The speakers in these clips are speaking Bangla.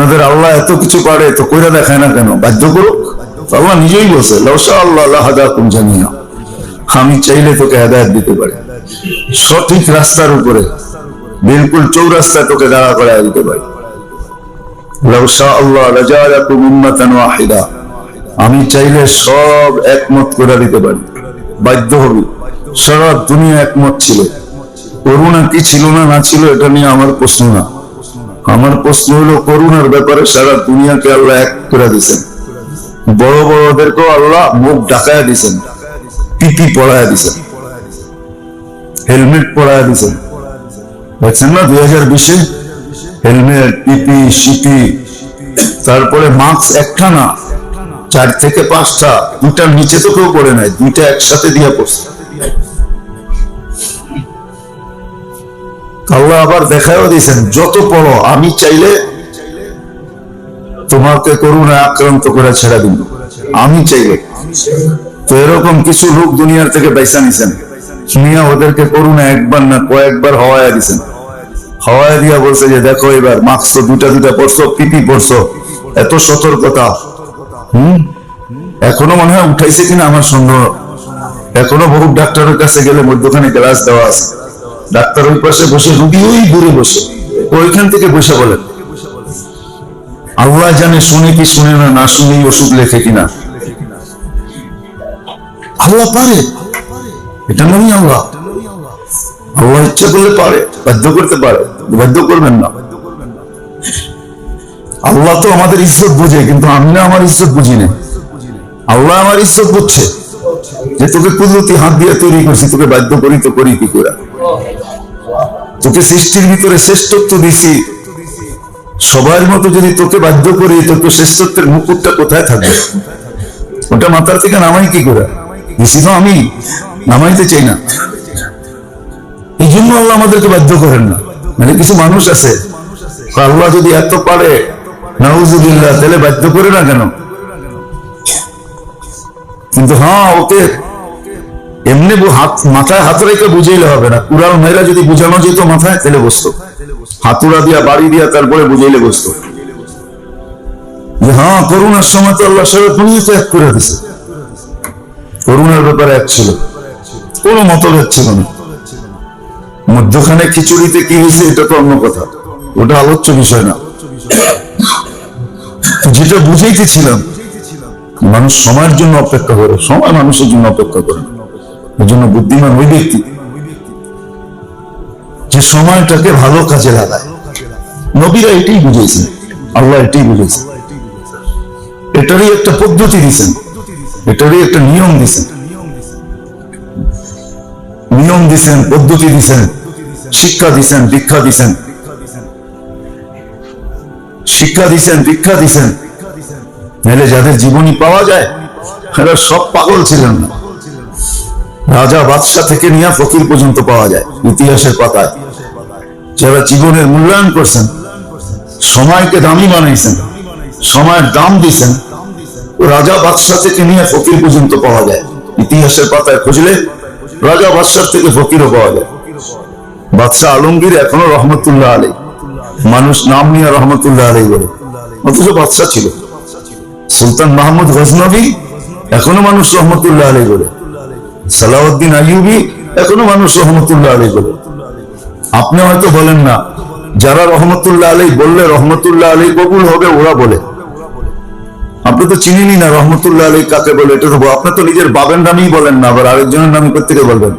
আপনাদের আল্লাহ এত কিছু পারে, তো কইরা দেখায় না কেন? বাধ্য করুক। আল্লাহ নিজেই লসা আল্লাহ জানিয়া আমি চাইলে তোকে হেদায়ত দিতে পারি। সঠিক রাস্তার উপরে, বিলকুল চৌরাস্তায় তোকে দাঁড়া করায় দিতে পারি। আমি চাইলে সব একমত করে দিতে পারি। বাধ্য হবি, সারা দুনিয়া একমত ছিল। করুণা কি ছিল না না ছিল, এটা নিয়ে আমার প্রশ্ন না। আমার প্রশ্ন হলো, করুণার ব্যাপারে সারা দুনিয়াকে আল্লাহ এক করে দিয়েছেন। বড় বড়দেরকেও আল্লাহ মুখ ডাকায় দিছেন পিপি পড়ায় দিছেন হেলমেট পড়ায় দিছেন দেখছেন না দুই হাজার বিশে? হেলমেট পিপি সিপি তারপরে মাস্ক একটা না চার থেকে পাঁচটা দুটার নিচে তো কেউ পড়ে নাই, দুইটা একসাথে দিয়ে পড়ছে। আল্লাহ আবার দেখাও দিয়েছেন, যত পড়ো, আমি চাইলে তোমাকে করুণা আক্রান্ত করে ছেড়ে দিন আমি চাইলে। তো এরকম কিছু লোক দুনিয়ার থেকে পয়সা নিছেন। নিয়ে ওদেরকে করুণা একবার না কয়েকবার হওয়ায় দিছেন। হওয়ায় দিয়া বলছে যে, দেখো এবার মাস্ক তো দুটা দুটা পড়ছো, পিপি পড়ছো। এত সতর্কতা। হম? এখনও মনে হয় উঠাইছে কিনা আমার সন্দেহ। এখনও বহু ডাক্তারের কাছে গেলে মধ্যখানে গ্লাস দেওয়া আছে। ডাক্তার ওই পাশে বসে, রুগী ওই দূরে বসে। ওইখান থেকে বসে বলেন আল্লাহ জানে শুনে কি শুনে না না শুনেই ওষুধ লেখে কিনা আল্লাহ পারে। এটা নয় আল্লাহ। আল্লাহ ইচ্ছা করলে পারে, বাধ্য করতে পারে, বাধ্য করবেন না। আল্লাহ তো আমাদের ইজ্জত বুঝে, কিন্তু আমি না আমার ইজ্জত বুঝি না। আল্লাহ আমার ইজ্জত বুঝছে যে তোকে কুদরতি হাত দিয়ে তৈরি করছি, তোকে বাধ্য করি, তো করি কি করে? তোকে সৃষ্টির ভিতরে শ্রেষ্ঠত্ব দিছি। সবার মতো যদি তোকে বাধ্য করি তো তোর শ্রেষ্ঠত্বের মুকুটটা কোথায় থাকবে? ওটা মাথার থেকে নামাই কি করে? দিছি তো আমি, নামাইতে চাই না। এই জন্য আল্লাহ আমাদেরকে বাধ্য করেন না। মানে কিছু মানুষ আছে, আল্লাহ যদি এত পারে, নাউজুবিল্লাহ, তাহলে বাধ্য করে না কেন? কিন্তু হ্যাঁ ওকে এমনি হাত মাথায় হাত রেখে বুঝাইলে হবে না। কুড়াল মেয়েরা যদি বুঝানো যেত মাথায়, তাহলে বসতো হাতুড়া দিয়া, বাড়ি দিয়া তারপরে বুঝাইলে বসতো যে হ্যাঁ করোনার সময় তো আল্লাহ সাহেব দুনিয়া তো এক করে দিছে। করোনার ব্যাপারে এক ছিল। কোনো মতভেদ ছিল না। মধ্যখানে খিচুড়িতে কি হয়েছে, এটা তো অন্য কথা। ওটা আলোচ্য বিষয় না। যেটা বুঝাইতেছিলাম, মানুষ সময়ের জন্য অপেক্ষা করে, সময় মানুষের জন্য অপেক্ষা করে না। জন্য বুদ্ধিমান ওই ব্যক্তি যে সময়টাকে ভালো কাজে লাগায়। নবীরা এটাই বুঝেছেন, আল্লাহ এটাই বুঝেছেন। এটারই একটা পদ্ধতি দিছেন এটারই একটা নিয়ম দিছেন নিয়ম দিছেন পদ্ধতি দিছেন শিক্ষা দিছেন দীক্ষা দিছেন শিক্ষা দিছেন দীক্ষা দিছেন নাহলে যাদের জীবনী পাওয়া যায় সব পাগল ছিলেন না। রাজা বাদশাহ থেকে নিয়ে ফকির পর্যন্ত পাওয়া যায়, ইতিহাসের পাতায়। যারা জীবনের মূল্যায়ন করছেন, সময়কে দামি বানাইছেন, সময়ের দাম দিছেন, রাজা বাদশাহ থেকে নিয়ে ফকির পর্যন্ত পাওয়া যায়। ইতিহাসের পাতায় খুঁজলে রাজা বাদশাহ থেকে ফকিরও পাওয়া যায়। বাদশাহ আলমগীর এখনও রহমতুল্লাহ আলী মানুষ নাম নিয়ে রহমতুল্লাহ আলী বলে। অথচ বাদশাহ ছিল। সুলতান মাহমুদ গজনবী এখনও মানুষ রহমতুল্লাহ আলী বলে। সালাউদ্দিন আইয়ুবি এখনও মানুষ রহমতুল্লাহ আলী বলে। আপনি হয়তো বলেন না, যারা রহমতুল্লাহ আলী বললে রহমতুল্লাহ আলী কবুল হবে, ওরা বলে। আপনি তো চিনিনি না রহমতুল্লাহ আলী কাকে বলে, এটা তো আপনি তো নিজের বাবের নামেই বলেন না, আবার আরেকজনের নামে কোথেকে বলবেন?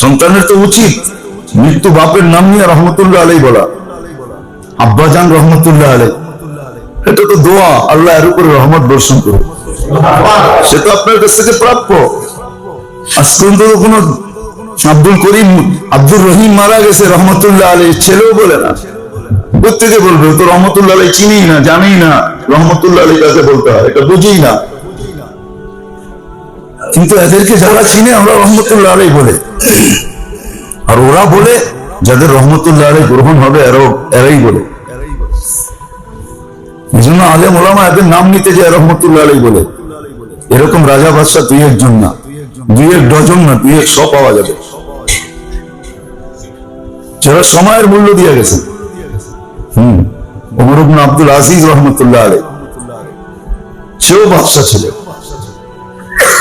সন্তানের তো উচিত মৃত্যু বাপের নাম নিয়ে রহমতুল্লাহ আলাই বলা। আব্বাজান রহমতুল্লাহ আলাই এটা তো দোয়া, আল্লাহ এর উপরে রহমত বর্ষণ করে সে তো আপনার কাছ থেকে প্রাপ্য। আব্দুল করিম আব্দুল রহিম মারা গেছে, রহমতুল্লাহ আলী। ছেলেও বলে না। প্রত্যেকে বলবে? তো রহমতুল্লাহ আলী চিনি না জানি না। রহমতুল্লাহ আলী কাকে বলতে হয়? এটা বুঝি না। কিন্তু এদেরকে যারা চিনে, আমরা রহমতুল্লাহ আলী বলে। আর ওরা বলে, যাদের রহমতুল্লাহ আলী গ্রহণ হবে, এরাও এরাই বলে। এই জন্য আলেম ওলামা এদের নাম নিতে যায় রহমতুল্লাহ আলী বলে, এরকম রাজা বাদশাহ একজন না, দুই এক ডজন না, দুই এক পাওয়া যাবে। যারা সময়ের মূল্য দিয়ে হম আব্দুল আজিজ রহমতুল্লাহ আলাই সেও বাদশা ছিল।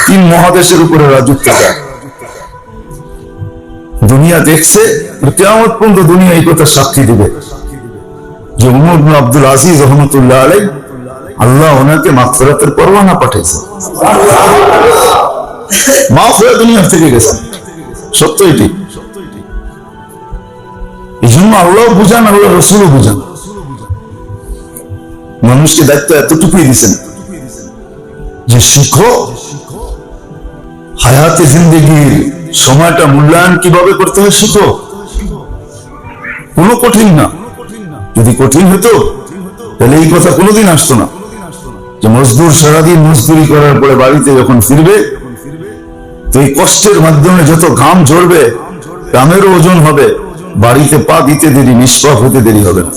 তিন মহাদেশের উপরে রাজত্ব দুনিয়া দেখছে কেমন পর্যন্ত দুনিয়া এই কথা সাক্ষী দিবে। যে উমর আব্দুল আজিজ রহমতুল্লাহ আলাই আল্লাহ ওনাকে মাগফিরাতের পরওয়ানা পাঠিয়েছে। মা হয়ে দুনিয়া থেকে গেছে। সত্য এটি। এই জন্য আল্লাহ বুঝান আল্লাহ বুঝান। মানুষকে দায়িত্ব এতটুকুই দিচ্ছেন যে শিখো, হায়াতে জিন্দগির সময়টা মূল্যায়ন কীভাবে করতে হয় শিখো। কোনো কঠিন না। যদি কঠিন হতো, তাহলে এই কথা কোনোদিন আসতো না। যে মজদুর সারাদিন মজদুরি করার পরে বাড়িতে যখন ফিরবে তো এই কষ্টের মাধ্যমে যত ঘাম ঝরবে গ্রামেরও ওজন হবে, বাড়িতে পা দিতে দেরি, নিষ্পাপ হতে দেরি হবে না।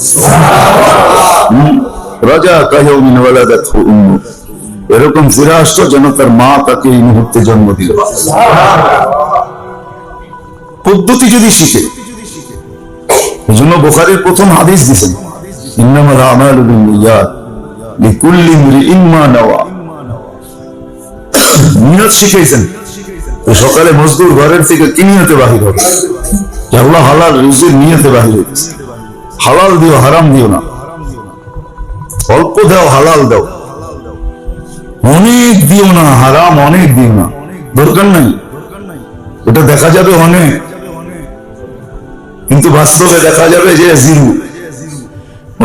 রাজা কাহিমিন এরকম ফিরে আসতো যেন তার মা তাকে এই মুহূর্তে জন্ম দিল। পদ্ধতি যদি শিখে এই জন্য বোখারির প্রথম হাদিস দিছেন সকালে মজদুর ঘরের থেকে কি নিয়তে বাহির হবে? আল্লাহ হালাল রিজিক নিয়তে বাহির হইতেছে। হালাল দিও, হারাম দিও না। অল্প দাও, হালাল দাও। অনেক দিও না, হারাম অনেক দিও না। দরকার নাই। এটা দেখা যাবে অনেক। কিন্তু বাস্তবে দেখা যাবে যে জিরু।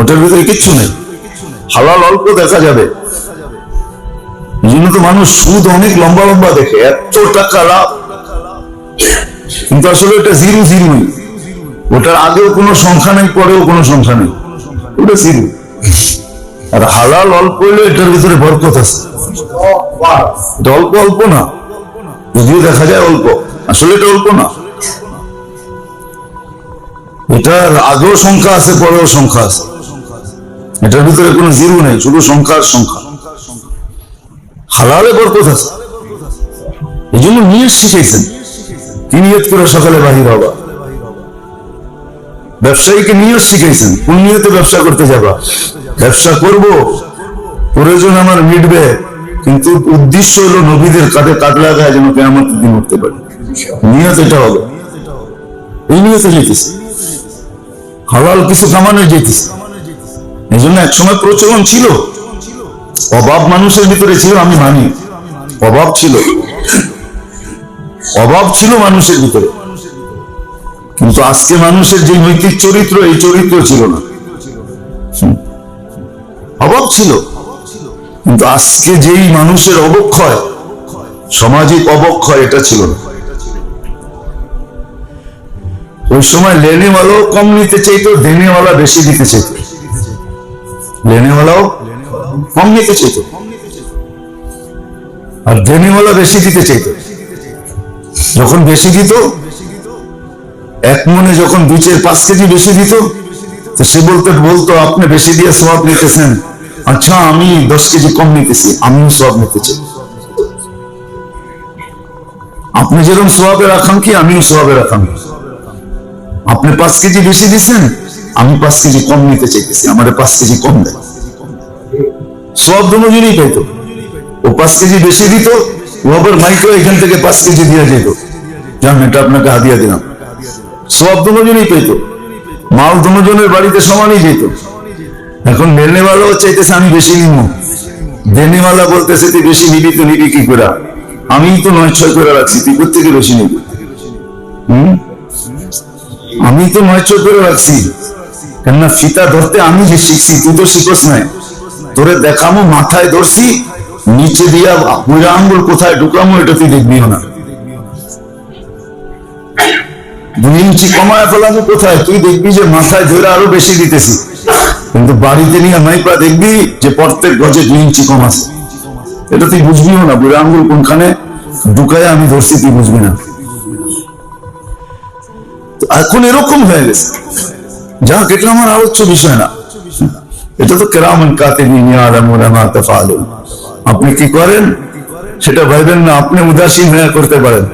ওটার ভিতরে কিচ্ছু নেই। হালাল অল্প দেখা যাবে। তো মানুষ সুদ অনেক লম্বা লম্বা দেখে। এত টাকা লাভ। কিন্তু আসলে এটা জিরো জিরোই ওটার আগেও কোনো সংখ্যা নেই, পরেও কোনো সংখ্যা নেই। ওটা জিরো। আর হালাল অল্প হইলে এটার ভিতরে বরকত আছে। অল্প অল্প না। যদিও দেখা যায় অল্প। আসলে এটা অল্প না। এটার আগেও সংখ্যা আছে, পরেও সংখ্যা আছে। এটার ভিতরে কোনো জিরো নেই, শুধু সংখ্যার সংখ্যা। হালালে বরকত আছে। এই জন্য নিয়ত শিখেছেন নিয়ত করে সকালে বাহির হবা? ব্যবসায়ীকে নিয়ত শিখেছেন কোন নিয়তে ব্যবসা করতে যাবা? ব্যবসা করব, প্রয়োজন আমার মিটবে, কিন্তু উদ্দেশ্য হলো নবীদের কাঁধে কাঁধ লাগায় যেন কেমন দিন উঠতে পারে। নিয়ত এটা হবে। এই নিয়তে যেতেছে। হালাল কিছু কামানো যেতেছে। এই জন্য একসময় প্রচলন ছিল। অভাব মানুষের ভিতরে ছিল, আমি মানি। অভাব ছিল। অভাব ছিল মানুষের ভিতরে। কিন্তু আজকে মানুষের যে নৈতিক চরিত্র, এই চরিত্র ছিল না। অভাব ছিল। কিন্তু আজকে যেই মানুষের অবক্ষয়, সামাজিক অবক্ষয়, এটা ছিল না। ওই সময় লেনেওয়ালাও কম নিতে চাইতো, দেনেওয়ালা বেশি দিতে চাইতো। লেনেওয়ালাও কম নিতে চাইতো। আর দেনেওয়ালা বেশি দিতে চাইতো। যখন বেশি দিত, এক মনে যখন দু চার পাঁচ কেজি বেশি দিত, তো সে বলতে, বলতো, আপনি বেশি দিয়ে সব নিতেছেন। আচ্ছা আমি দশ কেজি কম নিতেছি, আমিও সব নিতে চাই। আপনি যেরকম সোয়াবের আকাঙ্ক্ষী, আমিও সোয়াবের আকাঙ্ক্ষী। আপনি পাঁচ কেজি বেশি দিচ্ছেন? আমি পাঁচ কেজি কম নিতে চাইতেছি। আমার পাঁচ কেজি কম দেয় সব দুজনেই পাইতো। ও পাঁচ কেজি বেশি দিত ও আবার মাইকে এখান থেকে পাঁচ কেজি দিয়ে যেত জান এটা আপনাকে হাদিয়া দিলাম। সব দুজনেই পেত মাল দুজনের বাড়িতে সমানই যেত এখন মেলনেওয়ালাও চাইতেছে, আমি বেশি নিব। দেনেওয়ালা বলতেছে, তুই বেশি নিবি তো নিবি কি করে? আমি তো নয় ছয় করে রাখছি, তুই কোথেকে বেশি নিবি? হুম? আমি তো নয় ছয় করে রাখছি। কেননা ফিতা ধরতে আমি যে শিখছি, তুই তো শিখোস নাই। তোরে দেখামো, মাথায় ধরছি, নিচে দিয়া বুড়া আঙ্গুল কোথায় ঢুকামো এটা তুই না। দুই ইঞ্চি কমায় কোথায়, তুই দেখবি যে মাথায় ধরে আরও বেশি দিতেছি। কিন্তু বাড়িতে নিয়ে মাইপা দেখবি যে প্রত্যেক গজে দুই ইঞ্চি কম এটা তুই বুঝবিও না বুড়া আঙ্গুল কোনখানে ঢুকায় আমি ধরছি, তুই বুঝবি না। এখন এরকম হয়ে গেছে। যাক, এটা আমার আলোচ্য বিষয় না। এটা তো কেরামন কাতে আপনি কি করেন? সেটা ভাইবেন না, আপনি উদাসীন হয়ে করতে পারেন।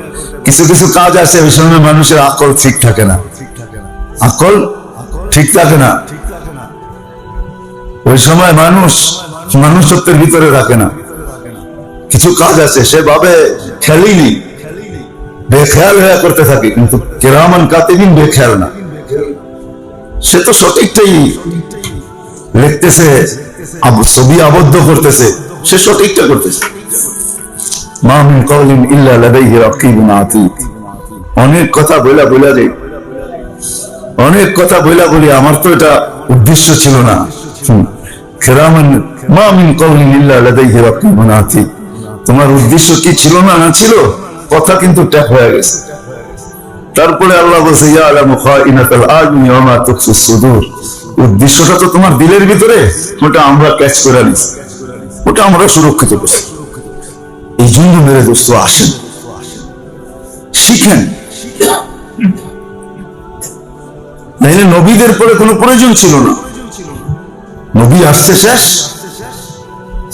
কিছু কিছু কাজ আছে, ওই সময় মানুষের আকল ঠিক থাকে না। আকল ঠিক থাকে না। ওই সময় মানুষ, মানুষত্বের ভিতরে থাকে না। কিছু কাজ আছে, সে ভাবে খেলিনি বেখেয়াল হয়ে করতে থাকে, কিন্তু কেরামান কাতিবিন বেখেয়াল না। সে তো সঠিকটাই লিখতেছে ছবি আবদ্ধ করতেছে, সে সঠিকটা করতেছে। কওলিন ইল্লা লাদাইহি রাকিবুন অনেক কথা বইলা বইলা রে অনেক কথা বইলা বলি আমার তো এটা উদ্দেশ্য ছিল না। কেরামান মা মিন কওলিন ইল্লা লাদাইহি রাকিবুন আতীদ তোমার উদ্দেশ্য কি ছিল না না ছিল? কথা কিন্তু ট্যাপ হয়ে গেছে। তারপরে আল্লাহ বলছে উদ্দেশ্যটা তো তোমার দিলের ভিতরে, ওটা আমরা ক্যাচ করে নিছি ওটা আমরা সুরক্ষিত করছি। এই জন্য মেরে দোস্ত, আসেন। শিখেন। নবীদের পরে কোনো প্রয়োজন ছিল না। নবী আসছে শেষ।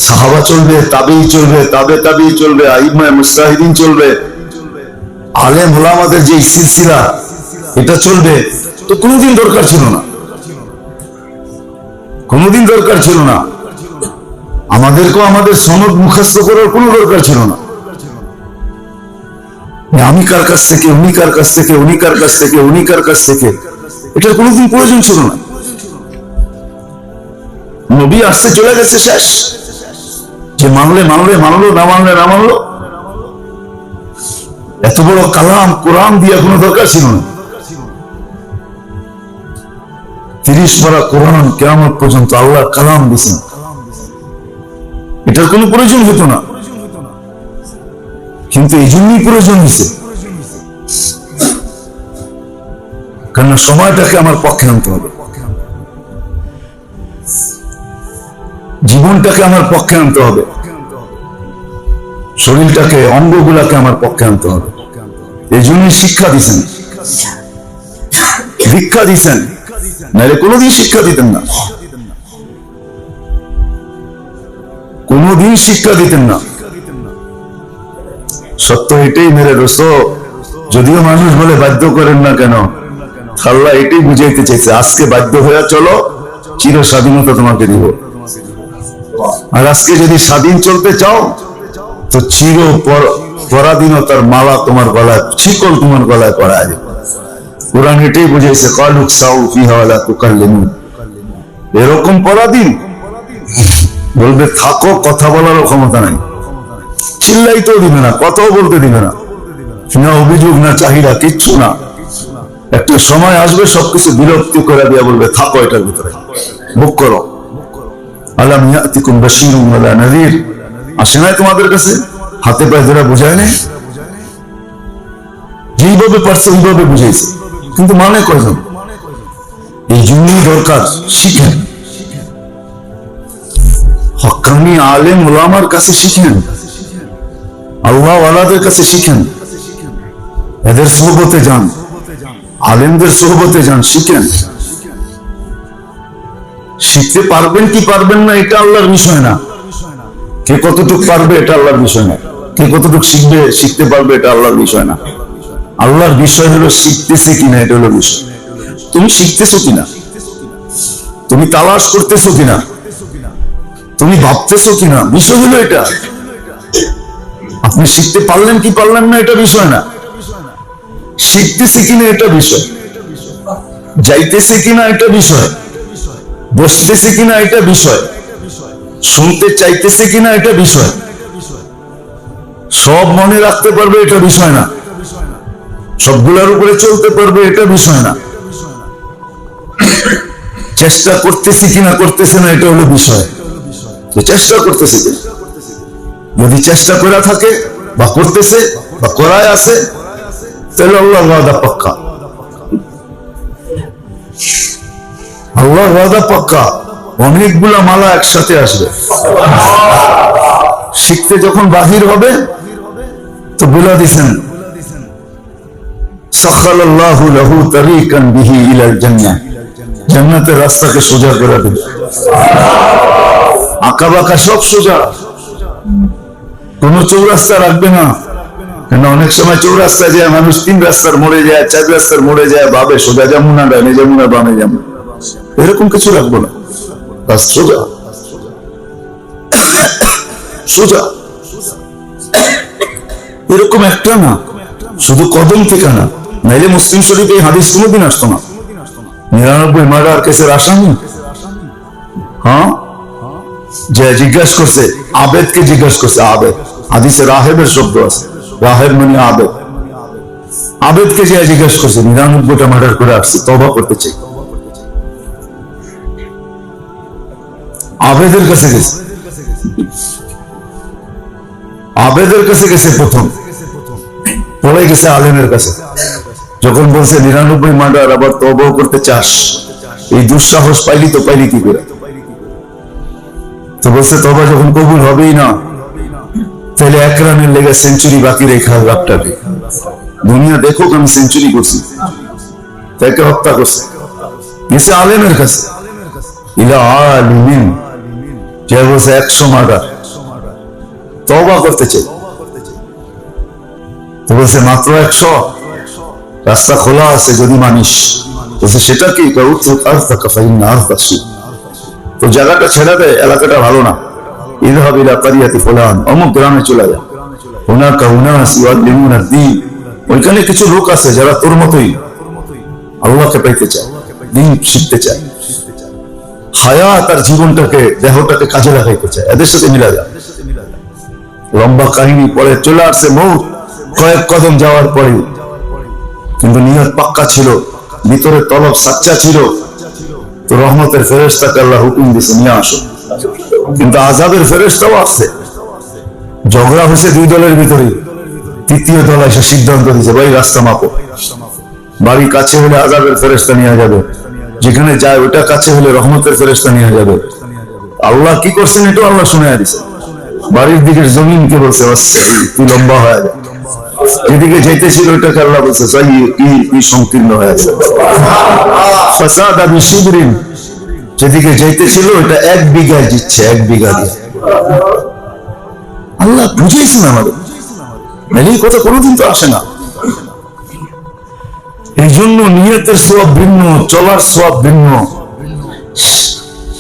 সাহাবা চলবে, তাবেই চলবে, তাবে তাবেই চলবে, আইমায় মুস্তাহিদিন চলবে। আলেম ওলামাদের যে সিলসিলা, এটা চলবে। তো কোনোদিন দরকার ছিল না। কোনোদিন দরকার ছিল না। আমাদেরকেও আমাদের সনদ মুখস্থ করার কোনো দরকার ছিল না। আমি কার কাছ থেকে, উনি কার কাছ থেকে, উনি কার কাছ থেকে, উনি কার কাছ থেকে, এটার কোনোদিন প্রয়োজন ছিল না। নবী আসতে চলে গেছে শেষ। যে মানলে মানলে, মানলো, না মানলে না মানলো? এত বড় কালাম কোরআন দিয়ে কোনো দরকার ছিল না। তিরিশ পারা কোরআন কেমন পর্যন্ত আল্লাহ কালাম দিছেন এটার কোনো প্রয়োজন হতো না। কিন্তু এই জন্যই প্রয়োজন হয়েছে। কেননা সময়টাকে আমার পক্ষে আনতে হবে। জীবনটাকে আমার পক্ষে আনতে হবে। শরীরটাকে, অঙ্গগুলাকে আমার পক্ষে আনতে হবে। এই জন্যই শিক্ষা দিছেন। ভিক্ষা দিছেন। নাহলে কোনোদিন শিক্ষা দিতেন না। কোনোদিন শিক্ষা দিতেন না। সত্য এটাই মেরে দোস্ত। যদিও মানুষ বলে বাধ্য করেন না কেন খাল্লা এটাই বুঝাইতে চাইছে, আজকে বাধ্য হয়ে চলো চির স্বাধীনতা তোমাকে দিব। আর আজকে যদি স্বাধীন চলতে চাও, তো চির পরাধীনতার মালা তোমার গলায় শিকল তোমার গলায় পড়ায় যাবে কোরআন এটাই বুঝাইছে কালুক সাউ কি ফিহাওয়ালা তুকাল্লিমুন। এরকম পরাধীন? বলবে, থাকো, কথা বলারও ক্ষমতা নাই। চিল্লাইতেও দিবে না, কথাও বলতে দিবে না। না অভিযোগ, না চাহিদা, কিচ্ছু না। একটা সময় আসবে, সবকিছু বিরক্তি করে দিয়া বলবে, থাকো এটার ভিতরে। বুক করো। আলাম ইয়াতিকুম বাশীরুন ওয়ালা নাযীর আসে নাই তোমাদের কাছে হাতে পায়ে ধরে বুঝায় নেই যেইভাবে পারছে ওইভাবে বুঝাইছে কিন্তু মানে কয়জন এই জন্যই দরকার শিখেন হকানি আলেম ওলামার কাছে শিখেন আল্লাহ ওয়ালাদের কাছে শিখেন এদের সোহবতে যান আলেমদের সোহবতে যান শিখেন শিখতে পারবেন কি পারবেন না, এটা আল্লাহর বিষয় না। কে কতটুকু পারবে, এটা আল্লাহর বিষয় না। কে কতটুকু শিখবে, শিখতে পারবে, এটা আল্লাহর বিষয় না। আল্লাহর বিষয় হলো শিখতেছে কিনা, এটা হলো বিষয়। তুমি শিখতেছো কিনা? তুমি তালাশ করতেছো কিনা? তুমি ভাবতেছো কিনা? বিষয় হলো এটা। আপনি শিখতে পারলেন কি পারলেন না, এটা বিষয় না। শিখতেছে কিনা, এটা বিষয়। যাইতেছে কিনা, এটা বিষয়। বসতেছে কিনা এটা বিষয়। শুনতে চাইতেছে কিনা এটা বিষয়। সব মনে রাখতে পারবে এটা বিষয় না। সবগুলোর উপরে চলতে পারবে এটা বিষয় না। চেষ্টা করতেছি কিনা করতেছে না এটা হলো বিষয়। চেষ্টা করতেছে যদি চেষ্টা করে থাকে বা করতেছে বা করায় আছে, তাহলে আল্লাহ পাক্কা। আল্লাহ ওয়াদা পাক্কা। অনেকগুলা মালা একসাথে আসবে। শিখতে যখন বাহির হবে, তো বলে দিছেন জান্নাতের রাস্তাকে সোজা করে দেবে আঁকা বাঁকা সব সোজা। কোন চৌরাস্তা রাখবে না। কেন অনেক সময় চৌরাস্তায় যায়, মানুষ তিন রাস্তার মোড়ে যায়, চার রাস্তার মোড়ে যায়, ভাবে সোজা যমুনা ডানে যমুনা বামে যমুনা এরকম কিছু রাখব না। সোজা। সোজা। এরকম একটা না, শুধু কদম থেকে না, নাইলে মুসলিম শরীফ এই হাদিস কোনোদিন আসতো না। নিরানব্বই মার্ডার কেসের আসামি? হ্যাঁ? যে জিজ্ঞাসা করছে আবেদকে জিজ্ঞাসা করছে? আবেদ। হাদিসে রাহেবের শব্দ আছে। রাহেব মানে আবেদ। আবেদকে যে জিজ্ঞাসা করছে? নিরানব্বইটা মার্ডার করে আসছে তবা করতে চাই। আবেদের কাছে গেছে আবেদের কাছে গেছে প্রথম পরে গেছে আলেমের কাছে যখন বলছে নিরানব্বই মার্ডার আবার তবাও করতে চাস এই দুঃসাহস পাইলি তো পাইলি কি করে তো বলছে তবা যখন কবুল হবেই না তাহলে এক রানের লেগে সেঞ্চুরি বাকি রেখা লাভটাকে দুনিয়া দেখো আমি সেঞ্চুরি করছি তাকে হত্যা করছে গেছে আলেমের কাছে ইলা আলিমিন যে বলছে একশো মার্ডার তবা করতে চাই। তো বলছে, মাত্র একশো? রাস্তা খোলা আছে যদি মানিস। বলছে, সেটা কি? তো জায়গাটা ছেড়ে দেয় এলাকাটা ভালো না। ইদহাব ইলা কারিয়াতি ফুলান, অমুক গ্রামে চলে যায় হুনাকা উনাস ইউআল্লিমুনা দ্বীন। ওইখানে কিছু লোক আছে যারা তোর মতোই আল্লাহকে পাইতে চায় দিন শিখতে চায়। হায়া তার জীবনটাকে, দেহটাকে কাজে লাগাইতে চায়। এদের সাথে মিলা যায়। লম্বা কাহিনী পরে চলে আসছে মৌত। কয়েক কদম যাওয়ার পরে কিন্তু নিয়ত পাক্কা ছিল। ভিতরে তলব সাচ্চা ছিল। তো রহমতের ফেরেস্তাকে আল্লাহ হুকুম দিছে, নিয়ে আসো। কিন্তু আজাদের ফেরেস্তাও আসছে। ঝগড়া হয়েছে দুই দলের ভিতরে তৃতীয় দল এসে সিদ্ধান্ত দিছে ভাই, রাস্তা মাপো। বাড়ি কাছে হলে আজাদের ফেরেস্তা নিয়ে যাবে। যেখানে যায় ওটা কাছে হলে রহমতের ফেরেস্তা নিয়ে যাবে। আল্লাহ কি করছেন এটা আল্লাহ শুনে দিছে। বাড়ির দিকের জমিনকে বলছে "আচ্ছা, তুই লম্বা হয়ে। যা যেদিকে যাইতেছিল ওটাকে আল্লাহ বলছে "সাই, কি কি সংকীর্ণ হয়ে আছে ফাসাদ আবি শিবরিন যেদিকে যাইতেছিল ওটা এক বিঘায় দিচ্ছে এক বিঘা দিয়ে। আল্লাহ বুঝিয়েছেন আমাদের। এই কথা কোনোদিন তো আসে না। এই জন্য নিয়তের সব ভিন্ন, চলার সব ভিন্ন।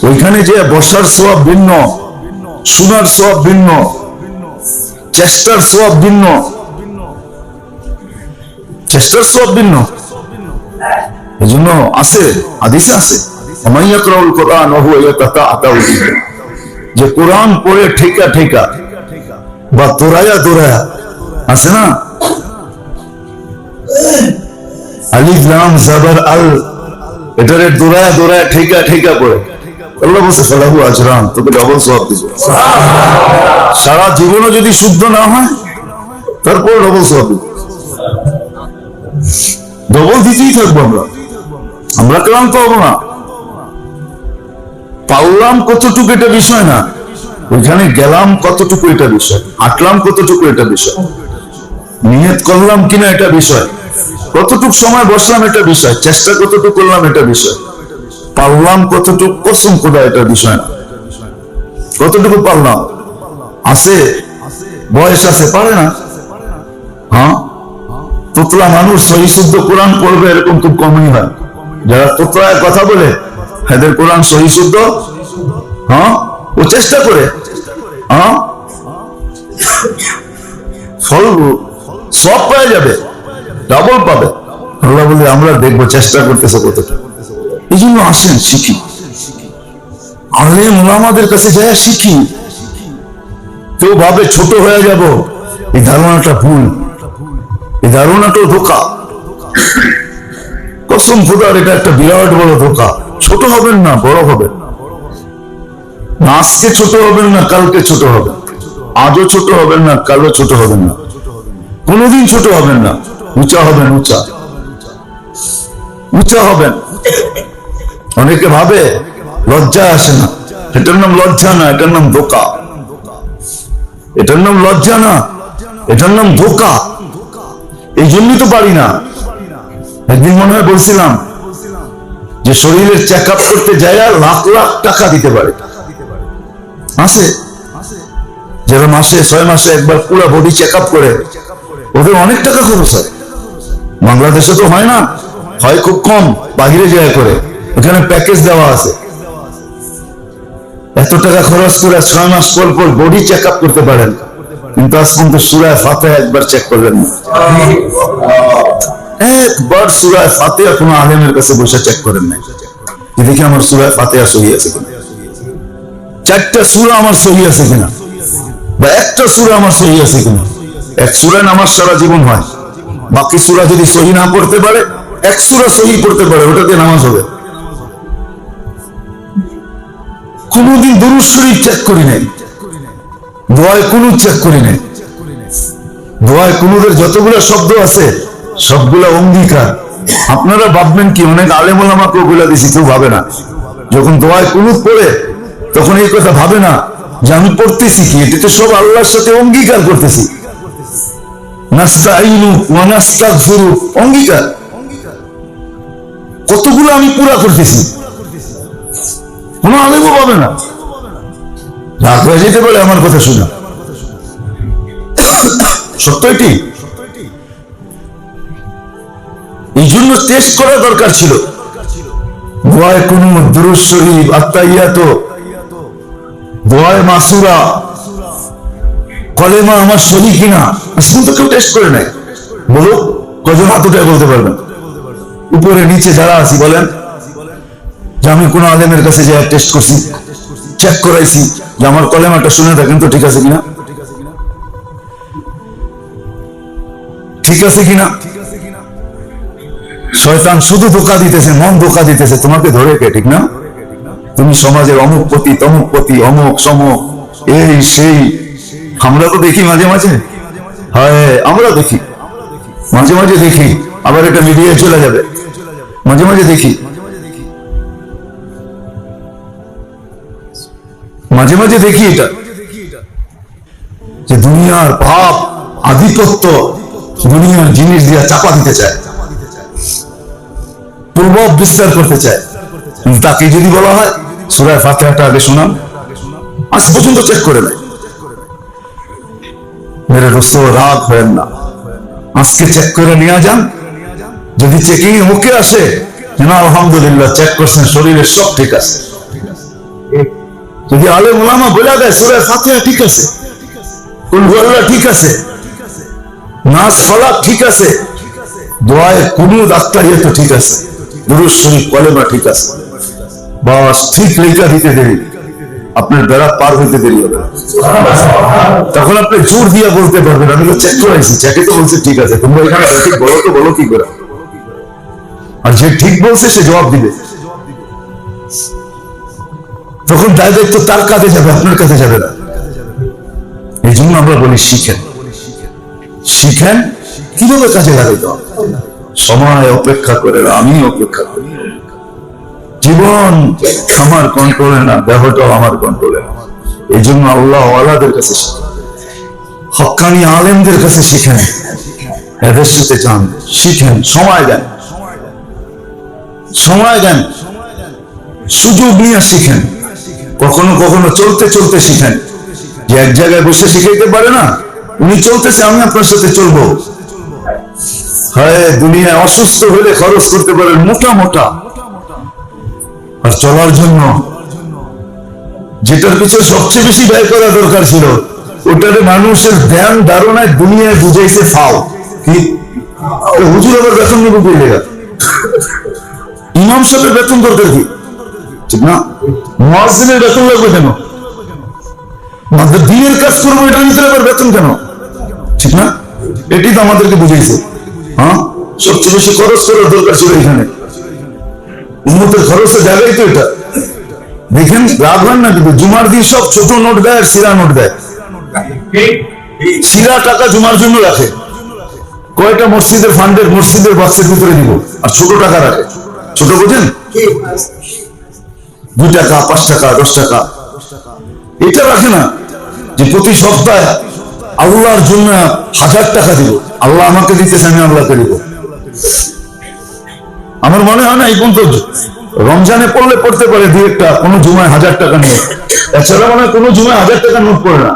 ওইখানে যে বসার সব ভিন্ন, শোনার সব ভিন্ন, চেষ্টার সব ভিন্ন। চেষ্টার সব ভিন্ন। এই জন্য আছে আদিসে আছে কোরআন। যে কোরআন পড়ে ঠেকা ঠেকা বা তোরায়া তোরায়া। আছে না? আল। এটারে সওয়াব দিবে। সারা জীবনও যদি শুদ্ধ না হয় তারপর ডবল দিবে। ডবল দিতেই থাকব আমরা। আমরা ক্লান্ত হব না। পারলাম কতটুকু এটা বিষয় না। ওইখানে গেলাম কতটুকু এটা বিষয়, হাঁটলাম কতটুকু এটা বিষয়, নিয়ত করলাম কিনা এটা বিষয়। কতটুকু সময় বসলাম এটা বিষয়? চেষ্টা কতটুকু করলাম এটা বিষয়? পারলাম কতটুকু? কসম খোদা, এটা বিষয় না। কতটুকু পারলাম? আছে? বয়স আছে, পারে না? হ্যাঁ? তোতলা মানুষ সহি শুদ্ধ কোরআন পড়বে, এরকম খুব কমই হয়। যারা তোতলায় কথা বলে এদের কোরআন সহি শুদ্ধ? হ্যাঁ? ও চেষ্টা করে। হ্যাঁ? ফল, সব পাওয়া যাবে। ডাবল পাবে। আল্লাহ বলে আমরা দেখব, চেষ্টা করতেছে কতটা। এই জন্য আসেন, শিখি। আলেম ওলামাদের কাছে যায়, শিখি। কেউ ভাবে ছোট হয়ে যাব, এই ধারণাটা ভুল। এই ধারণাটাও ধোকা। কসম খুদার, এটা একটা বিরাট বড় ধোকা। ছোট হবেন না, বড় হবেন। না, আজকে ছোট হবেন না, কালকে ছোট হবেন। আজও ছোট হবেন না, কালও ছোট হবেন না। কোনোদিন ছোট হবেন না। উঁচা হবেন, উঁচা। উঁচা হবেন। অনেকে ভাবে লজ্জা আসে না। এটার নাম লজ্জা না, এটার নাম ধোকা। এটার নাম লজ্জা না, এটার নাম ধোকা। এই জন্যই তো পারি না। একদিন মনে হয় বলছিলাম যে শরীরের চেক আপ করতে যায় লাখ লাখ টাকা দিতে পারে। আছে যারা মাসে, ছয় মাসে একবার পুরো বডি চেক আপ করে, ওদের অনেক টাকা খরচ হয়। বাংলাদেশে তো হয় না। হয় খুব কম, বাহিরে যায় করে। ওখানে প্যাকেজ দেওয়া আছে। এত টাকা খরচ করে ছয় মাস পর পর বডি চেক আপ করতে পারেন। কিন্তু আজ পর্যন্ত সুরায় ফাতে একবার চেক করলেন না। একবার সুরায় ফাতে কোনো আলেমের কাছে বসে চেক করেন যে দেখি আমার সুরায় ফাতে সহি আছে কিনা? চারটা সুরা আমার সহি আছে কিনা? বা একটা সুরা আমার সহি আছে কিনা? এক সুরায় নামাজ সারা জীবন হয়। বাকি সুরা যদি সহি না পড়তে পারে, এক সুরা সহি পড়তে পারে, ওটাতে নামাজ হবে। কোনোদিন দরুদ শরীফ চেক করি নাই। দোয়ায় কোনো চেক করি নাই। দোয়ায় কুনুদের যতগুলো শব্দ আছে, সবগুলা অঙ্গীকার। আপনারা ভাববেন কি, অনেক আলেমুল আমাকে ওগুলা দিছি কেউ ভাবে না। যখন দোয়ায় কুনুদ পড়ে, তখন এই কথা ভাবে না যে আমি পড়তেছি কি? এটা তো সব আল্লাহর সাথে অঙ্গীকার করতেছি। অঙ্গীকার। কতগুলো আমি পুরা করতেছি। কোনো আলেমও পাবে না। রাগ হয়ে যেতে পারে আমার কথা শোনা। সত্য এটি এই জন্য টেস্ট করা দরকার ছিল। দোয়ায় কোন দুরুজ শরীফ আত্মাইয়াত। দোয়ায় মাসুরা। কলেমা আমার সহি কিনা? আজকে তো কেউ টেস্ট করে নাই। বলো কজন হাত উঠে বলতে পারবেন উপরে, নিচে যারা আছি, বলেন। যে আমি কোন আলেমের কাছে যে টেস্ট করছি চেক করাইছি, যে আমার কলেমাটা শুনে থাকেন তো ঠিক আছে কিনা? ঠিক আছে কিনা? শয়তান শুধু ধোকা দিতেছে, মন ধোকা দিতেছে। তোমাকে ধরে কে, ঠিক না? তুমি সমাজের অমুক পতি, তমুক পতি, অমুক, সমক, এই, সেই আমরা তো দেখি মাঝে মাঝে। হ্যাঁ আমরা দেখি। মাঝে মাঝে দেখি, আবার এটা মিডিয়ায় চলে যাবে। মাঝে মাঝে দেখি। মাঝে মাঝে দেখি এটা। যে দুনিয়ার ভাব আধিপত্য, দুনিয়ার জিনিস দিয়া চাপা দিতে চায়। প্রভাব বিস্তার করতে চায়। তাকে যদি বলা হয়, সুরায় ফাতেহাটা আগে শোনান। আজ পর্যন্ত চেক করে নেয়। মেরে দোস্ত রাগ হয়েন না আজকে চেক করে নিয়ে যান যদি চেকিং মুখে আসে না আলহামদুলিল্লাহ চেক করছেন শরীরের সব ঠিক আছে যদি আলে মোলামা বলে দেয় সুরায় ফাতিহা ঠিক আছে কুলহুয়াল্লাহ ঠিক আছে নাচ ফলাক ঠিক আছে দোয়ায় কোনো ডাক্তার তো ঠিক আছে দুরুজ শরীফ কলেমা ঠিক আছে বাস ঠিক লেখা দিতে দেরি আপনার বেড়া পার হইতে দেরি হবে। তখন আপনি জোর দিয়ে বলতে পারবেন, আমি তো চেক করাইছি চেকে তো বলছে ঠিক আছে, তোমরা এখানে ঠিক বলো তো, বলো কি করে? আর যে ঠিক বলছে, সে জবাব দিবে। তখন দায় দায়িত্ব তার কাছে যাবে, আপনার কাছে যাবে না। এই জন্য আমরা বলি শিখেন। শিখেন, কীভাবে কাজে লাগাইতে হবে? সময় অপেক্ষা করে আমি অপেক্ষা করি। জীবন আমার কন্ট্রোলে না, দেহটাও আমার কন্ট্রোলে না। এই জন্য আল্লাহ আলাদের কাছে হকানি আলেমদের কাছে শিখেন। এদের সাথে চান শিখেন, সময় দেন। সময় দেন। সুযোগ নিয়ে শিখেন। কখনো কখনো চলতে চলতে শিখেন। যে এক জায়গায় বসে শিখাইতে পারে না, উনি চলতেছে, আমি আপনার সাথে চলবো। হ্যাঁ দুনিয়ায় অসুস্থ হলে খরচ করতে পারেন মোটা মোটা। আর চলার জন্য যেটার পিছনে সবচেয়ে বেশি ব্যয় করা দরকার ছিল, ওটারে মানুষের ধ্যান, ধারণায়, দুনিয়ায় বুঝাইছে ফাও। কি? হুজুর আবার বেতন নেব কই ইমাম সাহেবের বেতন দরকার কি? ঠিক না? মহাসিনের বেতন লাগবে কেন? আমাদের দিনের কাজ করব, এটার ভিতরে আবার বেতন কেন? ঠিক না? এটি তো আমাদেরকে বুঝাইছে। হ্যাঁ? সবচেয়ে বেশি খরচ করার দরকার ছিল এখানে। উন্নতের খরচের জায়গায় তো এটা। দেখেন রাগ হয় না কিন্তু জুমার দিন সব ছোট নোট দেয় আর সিরা নোট দেয়। সিরা টাকা জুমার জন্য রাখে। কয়টা মসজিদের ফান্ডের মসজিদের বাক্সের ভিতরে দিব? আর ছোট টাকা রাখে। ছোট বোঝেন? দু টাকা পাঁচ টাকা দশ টাকা। এটা রাখে না যে প্রতি সপ্তাহে আল্লাহর জন্য হাজার টাকা দিব। আল্লাহ আমাকে দিতেছে আমি আল্লাহকে দিব। আমার মনে হয় না এই পর্যন্ত রমজানে পড়লে পড়তে পারে দু একটা, কোনো জুমায় হাজার টাকা নিয়ে। এছাড়া মনে হয় কোনো জুমায় হাজার টাকা নোট পড়ে না।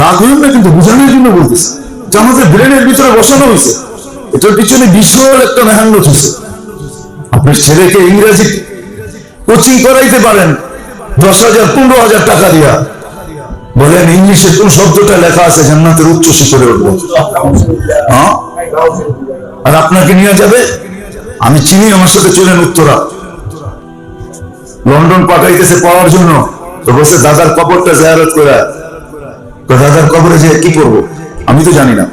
রাগ হইন না কিন্তু, বোঝানোর জন্য বলতেছে। যে আমাদের ব্রেনের ভিতরে বসানো হয়েছে এটার পিছনে বিশাল একটা মেহান্নত হয়েছে আপনার ছেলেকে ইংরেজি কোচিং করাইতে পারেন, দশ হাজার, পনেরো হাজার টাকা দিয়া। বলেন, ইংলিশে কোন শব্দটা লেখা আছে? জান্নাতের উচ্চ শিখরে উঠবো। হ্যাঁ? আর আপনাকে নিয়ে যাবে? আমি চিনি আমার সাথে চলেন উত্তরা। লন্ডন পাঠাইতেছে পড়ার জন্য। তো বসে দাদার কবরটা জায়ারত করে। তো দাদার কবরে যে কি করব? আমি তো জানি না।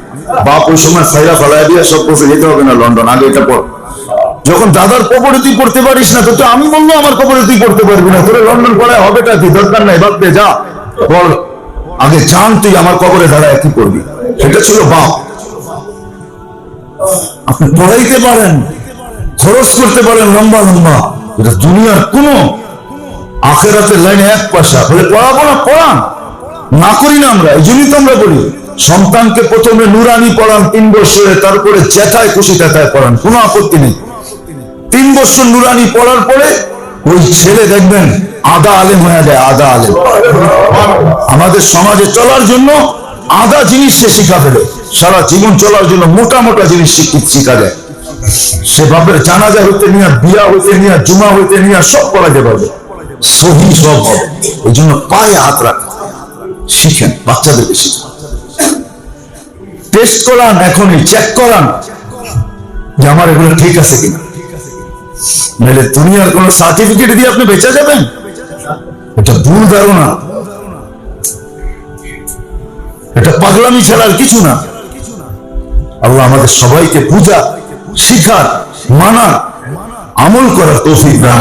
বাপ ওই সময় ফাইলা ফালাই দিয়া সব বসে যেতে হবে না লন্ডন, আগে এটা পর যখন দাদার কবরে তুই পড়তে পারিস না, তো আমি বলব, আমার কবরে তুই পড়তে পারবি না। তোরে লন্ডন পড়ায় হবেটা কি? দরকার নাই দে যা বল আগে জান তুই আমার কবরে দাঁড়ায় কি করবি। সেটা ছিল বাপ। আপনি পড়াইতে পারেন, খরচ করতে পারেন, লম্বা লম্বা। এটা দুনিয়ার কোনো আখেরাতের লাইনে এক পয়সা। বলে, পড়াবো না, পড়ান। না করি না আমরা, এই জন্যই তো আমরা বলি, সন্তানকে প্রথমে নুরানি পড়ান, তিন বছরে, তারপরে চেতায় খুশি চেতায় পড়ান, কোনো আপত্তি নেই। তিন বছর নুরানি পড়ার পরে ওই ছেলে দেখবেন আদা আলেম হয়ে যায়, আদা আলেম। আমাদের সমাজে চলার জন্য আদা জিনিস সে শিখা ফেলে। সারা জীবন চলার জন্য মোটা মোটা জিনিস শিখা যায়। সে বাপের জানাজা হইতে নিয়ে, বিয়া হইতে নিয়ে, জুমা হইতে নিয়ে, সব করাতে পারবে সহি সব হবে এই জন্য পায়ে হাত রাখ। শিখেন, বাচ্চাদেরকে শিখেন। টেস্ট করান এখনই চেক করান। যে আমার এগুলো ঠিক আছে কিনা। নাহলে দুনিয়ার কোন সার্টিফিকেট দিয়ে আপনি বেঁচে যাবেন? এটা ভুল ধারণা। এটা পাগলামি ছাড়ার কিছু না। আল্লাহ আমাদের সবাইকে পূজা শিখার মানা আমল করার তৌফিক দান।